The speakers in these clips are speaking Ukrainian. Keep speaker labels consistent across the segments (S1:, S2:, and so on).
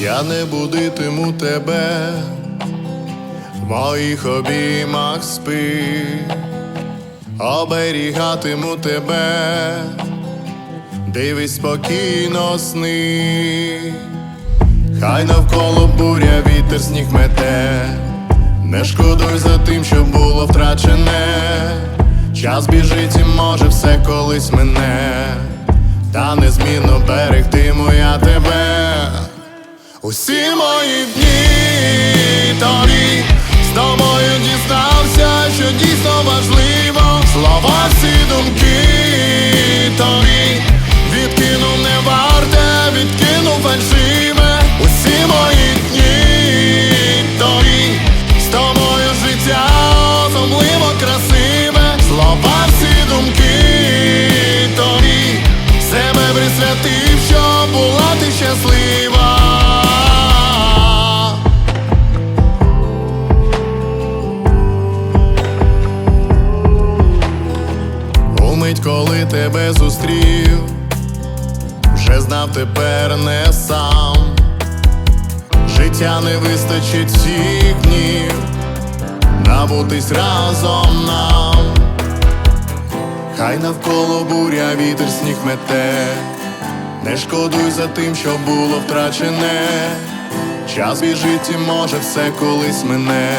S1: Я не будитиму тебе, в моїх обіймах спи, оберігатиму тебе, дивись спокійно сни, хай навколо буря вітер сніг мете, не шкодуй за тим, що було втрачене, час біжить і може все колись мене, та незмінно берегтиму я тебе. Усі мої дні тобі з тобою Коли тебе зустрів, вже знав тепер не сам. Життя не вистачить всіх днів, набутись разом нам. Хай навколо буря вітер сніг мете, не шкодуй за тим, що було втрачене. Час біжить і може все колись мене,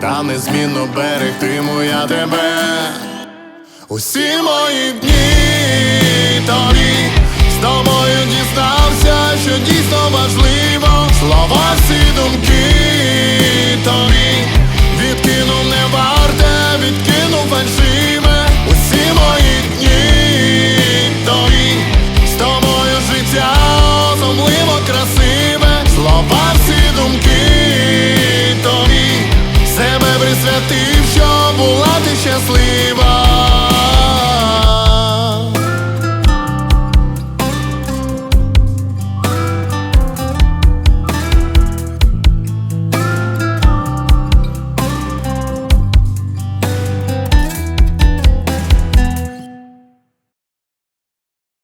S1: та незмінно берегтиму я тебе. Усі мої дні тобі з тобою дістався,